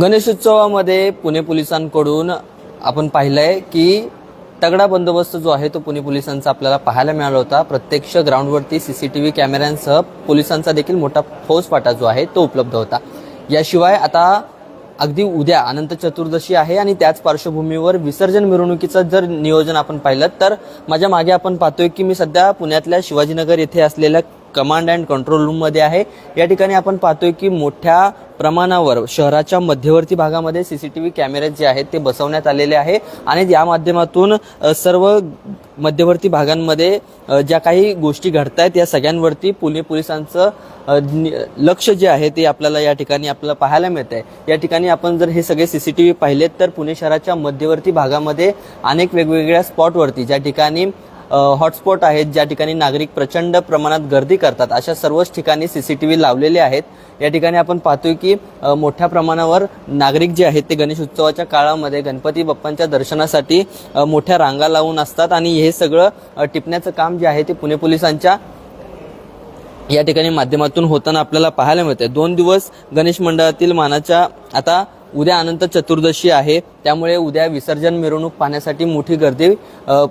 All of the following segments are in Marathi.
गणेशोत्सवामध्ये पुणे पोलिसांकडून आपण पाहिलंय की तगडा बंदोबस्त जो आहे तो पुणे पोलिसांचा आपल्याला पाहायला मिळाला होता. प्रत्यक्ष ग्राउंडवरती सी सी टी व्ही कॅमेऱ्यांसह पोलिसांचा देखील मोठा फौज फाटा जो आहे तो उपलब्ध होता. याशिवाय आता अगदी उद्या अनंत चतुर्दशी आहे आणि त्याच पार्श्वभूमीवर विसर्जन मिरवणुकीचं जर नियोजन आपण पाहिलं तर माझ्या मागे आपण पाहतोय की मी सध्या पुण्यातल्या शिवाजीनगर येथे असलेल्या कमांड अँड कंट्रोल रूममध्ये आहे. या ठिकाणी आपण पाहतोय की मोठ्या प्रमाणावर शहराच्या मध्यवर्ती भागामध्ये सी सी टी व्ही कॅमेरे जे आहेत ते बसवण्यात आलेले आहे. आणि या माध्यमातून सर्व मध्यवर्ती भागांमध्ये ज्या काही गोष्टी घडत आहेत या सगळ्यांवरती पुणे पोलिसांचं लक्ष जे आहे ते आपल्याला या ठिकाणी आपल्याला पाहायला मिळत आहे या ठिकाणी आपण जर हे सगळे सी सी टी व्ही पाहिलेत तर पुणे शहराच्या मध्यवर्ती भागामध्ये अनेक वेगवेगळ्या स्पॉटवरती ज्या ठिकाणी हॉटस्पॉट आहेत ज्या ठिकाणी नागरिक प्रचंड प्रमाणात गर्दी करतात. अशा सर्वच ठिकाणी सी सी टी व्ही लावलेले आहेत. या ठिकाणी आपण पाहतोय की मोठ्या प्रमाणावर नागरिक जे आहेत ते गणेश उत्सवाच्या काळामध्ये गणपती बाप्पांच्या दर्शनासाठी मोठ्या रांगा लावून असतात आणि हे सगळं टिपण्याचं काम जे आहे ते पुणे पोलिसांच्या या ठिकाणी माध्यमातून होताना आपल्याला पाहायला मिळते दोन दिवस गणेश मंडळातील मानाच्या आता उद्या अनंत चतुर्दशी आहे. त्यामुळे उद्या विसर्जन मिरवणूक पाहण्यासाठी मोठी गर्दी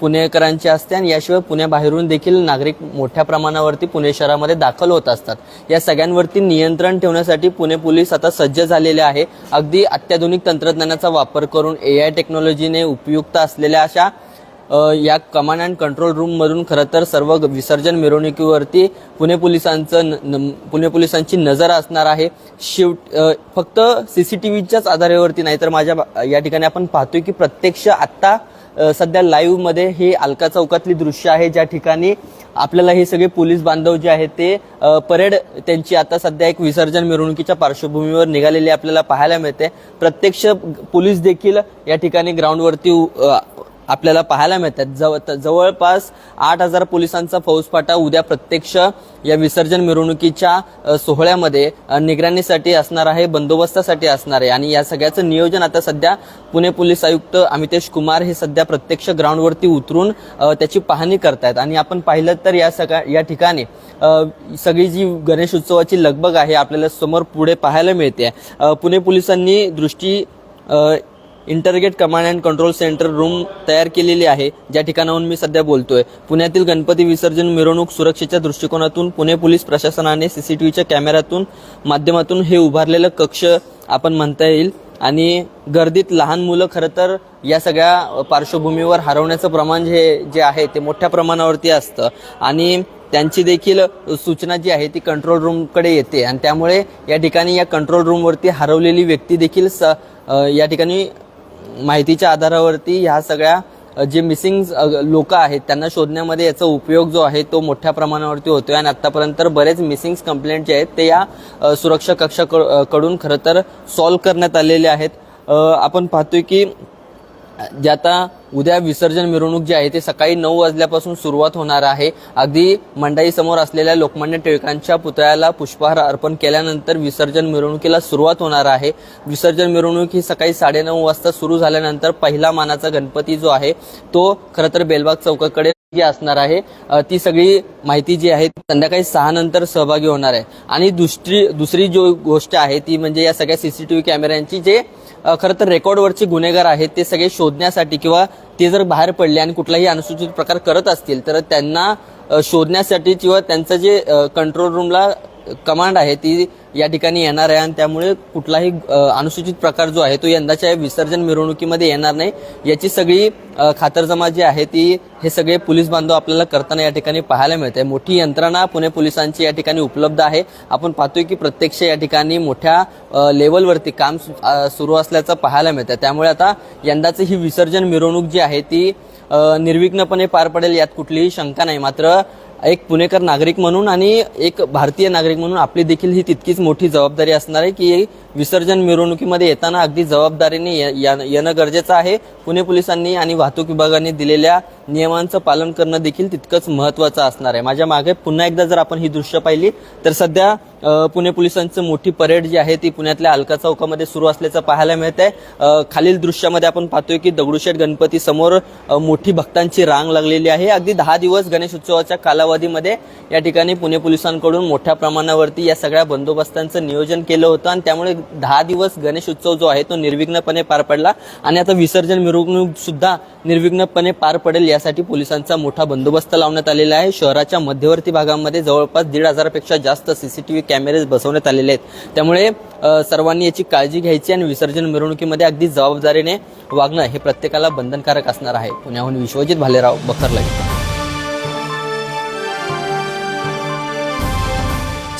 पुणेकरांची असते आणि याशिवाय पुण्याबाहेरून देखील नागरिक मोठ्या प्रमाणावरती पुणे शहरामध्ये दाखल होत असतात. या सगळ्यांवरती नियंत्रण ठेवण्यासाठी पुणे पोलीस आता सज्ज झालेले आहे. अगदी अत्याधुनिक तंत्रज्ञानाचा वापर करून ए आय टेक्नॉलॉजीने उपयुक्त असलेल्या अशा या कमांड अँड कंट्रोल रूममधून खरं तर सर्व विसर्जन मिरवणुकीवरती पुणे पोलिसांचं न- पुणे पोलिसांची नजर असणार आहे. शेवट फक्त सी सी टी व्हीच्याच आधारेवरती नाही तर माझ्या या ठिकाणी आपण पाहतोय की प्रत्यक्ष आत्ता सध्या लाईव्हमध्ये हे अलका चौकातली दृश्य आहे. ज्या ठिकाणी आपल्याला हे सगळे पोलीस बांधव जे आहेत ते परेड त्यांची आता सध्या एक विसर्जन मिरवणुकीच्या पार्श्वभूमीवर निघालेली आपल्याला पाहायला मिळते. प्रत्यक्ष पोलीस देखील या ठिकाणी ग्राउंडवरती आपल्याला पाहायला मिळतात. जव त- जवळपास आठ हजार पोलिसांचा फौजफाटा उद्या प्रत्यक्ष या विसर्जन मिरवणुकीच्या सोहळ्यामध्ये निगराणीसाठी असणार आहे बंदोबस्तासाठी असणार आहे. आणि या सगळ्याचं नियोजन आता सध्या पुणे पोलीस आयुक्त अमितेश कुमार हे सध्या प्रत्यक्ष ग्राउंडवरती उतरून त्याची पाहणी करतायत. आणि आपण पाहिलं तर या सगळ्या या ठिकाणी सगळी जी गणेश उत्सवाची लगबग आहे आपल्याला समोर पुढे पाहायला मिळते. पुणे पोलिसांनी Drishti integrated command and control center room तयार केलेली आहे. ज्या ठिकाणाहून मी सध्या बोलतोय. पुण्यातील गणपती विसर्जन मिरवणूक सुरक्षेच्या दृष्टिकोनातून पुणे पोलीस प्रशासनाने सीसीटीव्हीच्या कॅमेऱ्यातून माध्यमातून हे उभारलेलं कक्ष आपण म्हणता येईल. आणि गर्दीत लहान मुलं खरं तर या सगळ्या पार्श्वभूमीवर हरवण्याचं प्रमाण जे जे आहे ते मोठ्या प्रमाणावरती असतं. आणि त्यांची देखील सूचना जी आहे ती कंट्रोल रूमकडे येते. आणि त्यामुळे या ठिकाणी या कंट्रोल रूमवरती हरवलेली व्यक्ती देखील स या ठिकाणी माहितीच्या आधारावरती ह्या सगळ्या जे मिसिंग लोक आहेत त्यांना शोधण्यामध्ये याचा उपयोग जो आहे तो मोठ्या प्रमाणावरती होतोय. आणि आतापर्यंत बरेच मिसिंग कंप्लेंट जे आहेत ते या सुरक्षा कक्षाकडून खरं तर सॉल्व्ह करण्यात आलेले आहेत. आपण पाहतोय की जे आता उद्या विसर्जन मिरवणूक जी आहे ते सकाळी नऊ वाजल्यापासून सुरुवात होणार आहे. अगदी मंडई समोर असलेल्या लोकमान्य टिळकांच्या पुतळ्याला पुष्पहार अर्पण केल्यानंतर विसर्जन मिरवणुकीला सुरुवात होणार आहे. विसर्जन मिरवणूक ही सकाळी साडेनऊ वाजता सुरू झाल्यानंतर पहिला मानाचा गणपती जो आहे तो खरं तर बेलबाग चौकाकडे जी असणार आहे. ती सगळी माहिती जी आहे संध्याकाळी सहा नंतर सहभागी होणार आहे. आणि दुसरी दुसरी जो गोष्ट आहे ती म्हणजे या सगळ्या सीसीटीव्ही कॅमेऱ्यांची जे खरं तर रेकॉर्डवरचे गुन्हेगार आहेत ते सगळे शोधण्यासाठी किंवा ते जर बाहेर पडले आणि कुठलाही अनुसूचित प्रकार करत असतील तर त्यांना शोधण्यासाठी किंवा त्यांचं जे कंट्रोल रूमला कमांड आहे ती या ठिकाणी येणार आहे आणि त्यामुळे कुठलाही अनुसूचित प्रकार जो आहे तो यंदाच्या या विसर्जन मिरवणुकीमध्ये येणार नाही. याची सगळी खातरजमा जी आहे ती हे सगळे पोलीस बांधव आपल्याला करताना या ठिकाणी पाहायला मिळते मोठी यंत्रणा पुणे पोलिसांची या ठिकाणी उपलब्ध आहे. आपण पाहतोय की प्रत्यक्ष या ठिकाणी मोठ्या लेवलवरती काम सु- सुरू असल्याचं पाहायला मिळतं त्यामुळे आता यंदाचं ही विसर्जन मिरवणूक जी आहे ती निर्विघ्नपणे पार पडेल यात कुठलीही शंका नाही. मात्र एक पुणेकर नागरिक म्हणून आणि एक भारतीय नागरिक म्हणून आपली देखील ही तितकीच मोठी जबाबदारी असणार आहे की विसर्जन मिरवणुकीमध्ये येताना अगदी जबाबदारीने ये- येणं गरजेचं आहे. पुणे पोलिसांनी आणि वाहतूक विभागाने दिलेल्या नियमांचं पालन करणं देखील तितकंच महत्त्वाचं असणार आहे. माझ्या मागे पुन्हा एकदा जर आपण ही दृश्य पाहिली तर सध्या पुणे पोलिसांचं मोठी परेड जी आहे ती पुण्यातल्या अलका चौकामध्ये सुरू असल्याचं पाहायला मिळत आहे खालील दृश्यामध्ये आपण पाहतोय की दगडूशेठ गणपती समोर मोठी भक्तांची रांग लागलेली आहे. अगदी दहा दिवस गणेश उत्सवाच्या कालावधीमध्ये या ठिकाणी पुणे पोलिसांकडून मोठ्या प्रमाणावरती या सगळ्या बंदोबस्तांचं नियोजन केलं होतं आणि त्यामुळे दहा दिवस गणेश उत्सव जो आहे तो निर्विघ्नपणे पार पडला आणि आता विसर्जन मिरवणूक सुद्धा निर्विघ्नपणे पार पडेल यासाठी पोलिसांचा मोठा बंदोबस्त लावण्यात आलेला आहे. शहराच्या मध्यवर्ती भागामध्ये जवळपास दीड हजारापेक्षा जास्त सीसीटीव्ही कॅमेरे बसवण्यात आलेले आहेत. त्यामुळे सर्वांनी याची काळजी घ्यायची आणि विसर्जन मिरवणुकीमध्ये अगदी जबाबदारीने वागणं हे प्रत्येकाला बंधनकारक असणार आहे. पुण्याहून विश्वजित भालेराव बखर